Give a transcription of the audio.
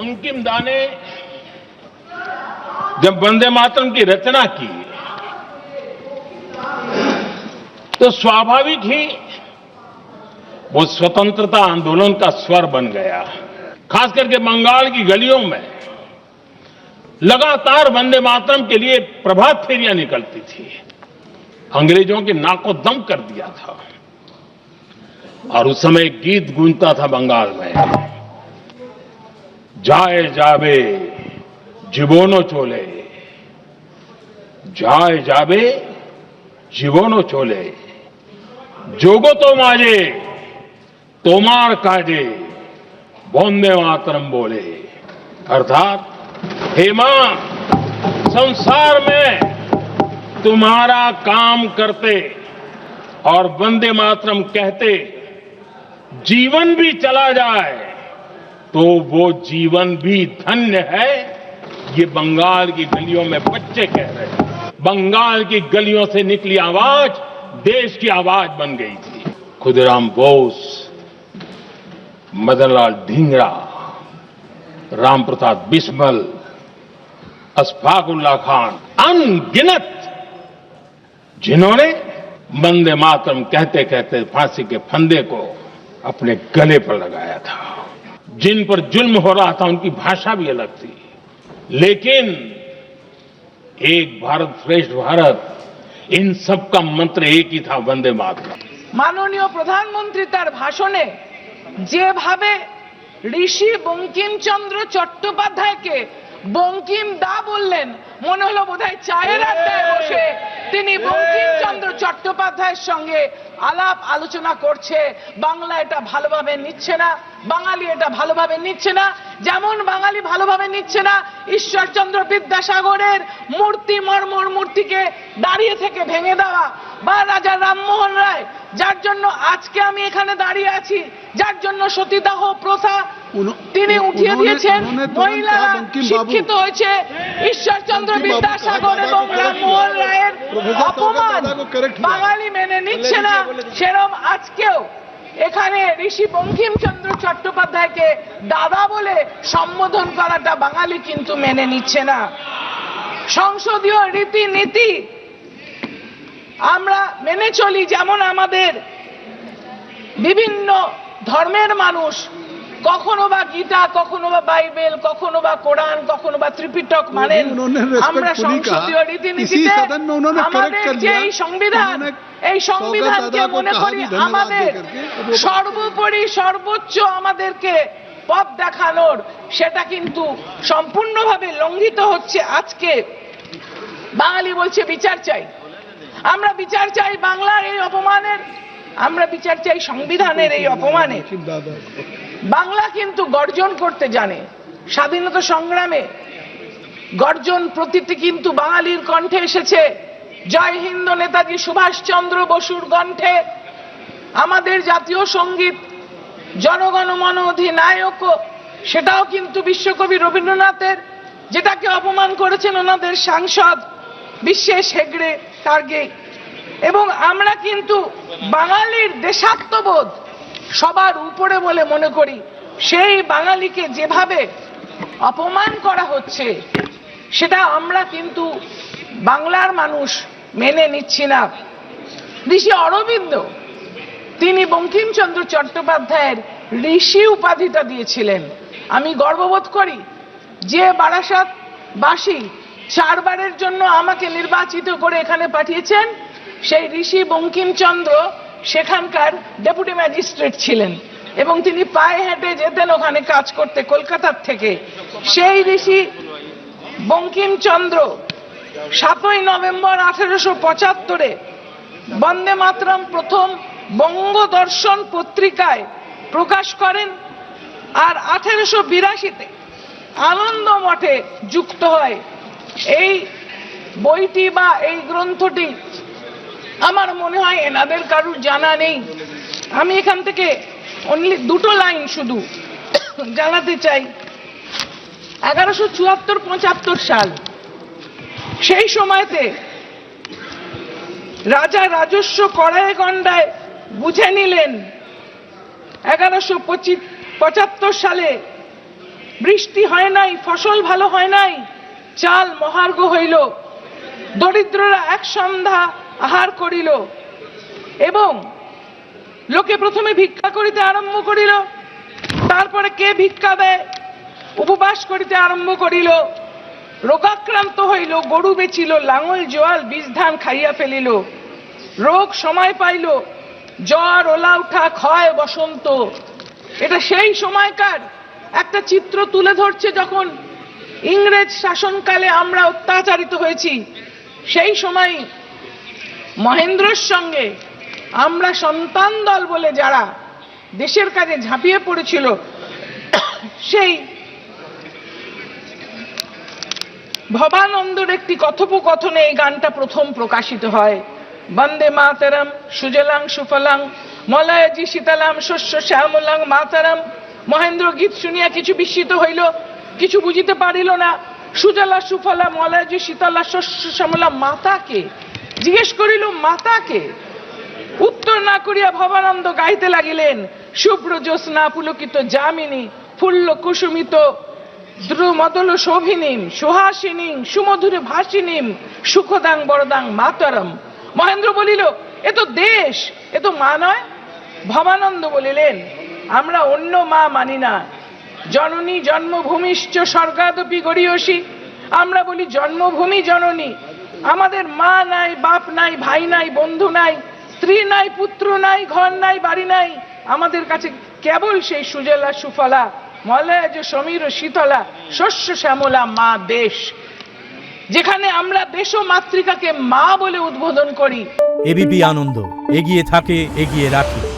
बंकिम दा ने जब वंदे मातरम की रचना की तो स्वाभाविक ही वो स्वतंत्रता आंदोलन का स्वर बन गया। खास करके बंगाल की गलियों में लगातार वंदे मातरम के लिए प्रभात फेरियाँ निकलती थी। अंग्रेज़ों की नाको दम कर दिया था। और उस समय गीत गूंजता था बंगाल में। जाए जावे জীবনও চলে যায় যাবে জীবনও চলে জগত মাঝে তোমার কাজে বন্দে मातरम बोले अर्थात हे मां संसार में तुम्हारा काम करते और वंदे मातरम कहते जीवन भी चला जाए तो वो जीवन भी धन्य है। ये बंगाल की गलियों में बच्चे कह रहे हैं। बंगाल की गलियों से निकली आवाज़ देश की आवाज़ बन गई थी। खुदराम बोस, मदनलाल ढींगरा राम प्रसाद बिस्मल अशफाकुल्ला खान, अनगिनत जिन्होंने वंदे मातरम कहते कहते फांसी के फंदे को अपने गले पर लगाया था। जिन पर जुल्म हो रहा था उनकी भाषा भी अलग थी लेकिन एक भारत श्रेष्ठ भारत इन सब का मंत्र एक ही था वंदे मातरम মাননীয় প্রধানমন্ত্রী তার ভাষণে যেভাবে ঋষি বঙ্কিমচন্দ্র চট্টোপাধ্যায়কে বঙ্কিম দা বললেন মনে হলো বোধহয় চায়ের আড্ডায় বসে। তিনি বঙ্কিমচন্দ্র চট্টোপাধ্যায়ের সঙ্গে আলাপ আলোচনা করছে। বাংলা এটা ভালোভাবে নিচ্ছে না বাঙালি এটা ভালোভাবে নিচ্ছে না। যেমন বাঙালি ভালোভাবে নিচ্ছে না ঈশ্বরচন্দ্র বিদ্যাসাগরের মূর্তি মর্মর মূর্তিকে দাঁড়িয়ে থেকে ভেঙে দেওয়া বা রাজা রামমোহন রায় যার জন্য আজকে আমি এখানে দাঁড়িয়ে আছি যার জন্য সতীদাহ প্রথা তিনি উঠিয়ে দিয়েছেন মহিলারা শিক্ষিত হয়েছে ঈশ্বরচন্দ্র বিদ্যাসাগর এবং রামমোহন রায়ের অপমান বাঙালি মেনে নিচ্ছে না সেরম আজকেও এখানে ঋষি বঙ্কিমচন্দ্র চট্টোপাধ্যায়কে দাদা বলে সম্বোধন করাটা বাঙালি কিন্তু মেনে নিচ্ছে না। সংসদীয় রীতিনীতি আমরা মেনে চলি যেমন আমাদের বিভিন্ন ধর্মের মানুষ কখনো বা গীতা কখনো বা বাইবেল কখনো বা কোরআন কখনো বা ত্রিপিটক মানেন। আমরা সংসদীয় রীতিনীতিতে আমাদের যে এই সংবিধান এই সংবিধানকে মনে করি আমাদের সর্বোপরি সর্বোচ্চ আমাদেরকে পথ দেখানোর সেটা কিন্তু সম্পূর্ণভাবে লঙ্ঘিত হচ্ছে আজকে। বাঙালি বলছে বিচার চাই। আমরা বিচার চাই বাংলার এই অপমানের আমরা বিচার চাই সংবিধানের এই অপমানের। বাংলা কিন্তু গর্জন করতে জানে। স্বাধীনতা সংগ্রামে গর্জন প্রতিটি কিন্তু বাঙালির কণ্ঠে এসেছে। জয় হিন্দ নেতাজি সুভাষচন্দ্র বসুর কণ্ঠে। আমাদের জাতীয় সংগীত, জনগণ মন অধিনায়ক, সেটাও কিন্তু বিশ্বকবি রবীন্দ্রনাথের, যেটাকে অপমান করেছেন ওনাদের সাংসদ বিশ্বেশ হেগড়ে কার্গে এবং আমরা কিন্তু বাঙালির দেশাত্মবোধ সবার উপরে বলে মনে করি, সেই বাঙালিকে যেভাবে অপমান করা হচ্ছে, সেটা আমরা কিন্তু বাংলার মানুষ মেনে নিচ্ছি না। ঋষি অরবিন্দ, তিনি বঙ্কিমচন্দ্র চট্টোপাধ্যায়ের ঋষি উপাধিটা দিয়েছিলেন। আমি গর্ববোধ করি যে বারাসাত বাসী চারবারের জন্য আমাকে নির্বাচিত করে এখানে পাঠিয়েছেন। সেই ঋষি বঙ্কিমচন্দ্র সেখানকার ডেপুটি ম্যাজিস্ট্রেট ছিলেন এবং তিনি পায়ে হেঁটে যেতেন ওখানে কাজ করতে কলকাতার থেকে। সেই ঋষি বঙ্কিমচন্দ্র সাতই নভেম্বর আঠেরোশো পঁচাত্তরে বন্দে মাতরম প্রথম বঙ্গদর্শন পত্রিকায় প্রকাশ করেন আর আঠেরোশো বিরাশিতে আনন্দ মঠে যুক্ত হয়। এই বইটি বা এই গ্রন্থটি আমার মনে হয় এনাদের কারুর জানা নেই। আমি এখান থেকে অনলি দুটো লাইন শুধু জানাতে চাই। এগারোশো চুয়াত্তর, পঁচাত্তর সাল। সেই সময়তে রাজা রাজস্ব কড়ায় গন্ডায় বুঝে নিলেন, এগারোশো পঁচাত্তর সালে বৃষ্টি হয় নাই, ফসল ভালো হয় নাই, চাল মহার্ঘ হইল। দরিদ্ররা এক সন্ধ্যা আহার করিল এবং লোকে প্রথমে ভিক্ষা করিতে আরম্ভ করিল। তারপরে কে ভিক্ষা দেয়? উপবাস করিতে আরম্ভ করিল। রোগাক্রান্ত হইল, গরু বেচিল, লাঙল, জোয়াল, বীজ, ধান খাইয়া ফেলিল। রোগ সময় পাইল, জ্বর, ওলা উঠা, ক্ষয়, বসন্ত। এটা সেই সময়কার একটা চিত্র তুলে ধরছে যখন ইংরেজ শাসনকালে আমরা অত্যাচারিত হয়েছি। সেই সময় মহেন্দ্রর সঙ্গে আমরা সন্তান দল বলে যারা দেশের কাজে ঝাঁপিয়ে পড়েছিল, সেই ভবানন্দর একটি কথোপকথনে এই গানটা প্রথম প্রকাশিত হয়। বন্দে মাতারাম, সুজলাং, সুফলাং, মলয়জি, শীতলাম, শস্য, শ্যামলাং, মাতারাম। মহেন্দ্র গীত শুনিয়া কিছু বিস্মিত হইল, কিছু বুঝিতে পারিল না। সুজলা, সুফলা, মলয়জি, শীতলা, শস্য, শ্যামলা, মাতাকে জিজ্ঞেস করিল মাতাকে উত্তর না করিয়া ভবানন্দ গাইতে লাগিলেন, শুভ্র জ্যোৎস্না পুলকিত যামিনী, ফুল্ল কুসুমিত, দ্রুমদল শোভিনীম, সুহাসিনীম, সুমধুর ভাসিনীম, সুখদাং বরদাং মাতরম। মহেন্দ্র বলিল, এ তো দেশ, এ তো মা নয়? ভবানন্দ বলিলেন, আমরা অন্য মা মানি না। জননী জন্মভূমিশ্চ স্বর্গাদপি গড়িয়সী। আমরা বলি জন্মভূমি জননী আমাদের মা নাই, বাপ নাই, ভাই নাই, বন্ধু নাই, স্ত্রী নাই, পুত্র নাই, ঘর নাই, বাড়ি নাই, আমাদের কাছে কেবল সেই সুজলা, সুফলা মলয়জ সমীর, শীতলা, শস্য, শ্যামলা, মা, দেশ। যেখানে আমরা দেশ মাতৃকাকে মা বলে উদ্বোধন করি। এবিপি আনন্দ, এগিয়ে থাকে, এগিয়ে রাখে।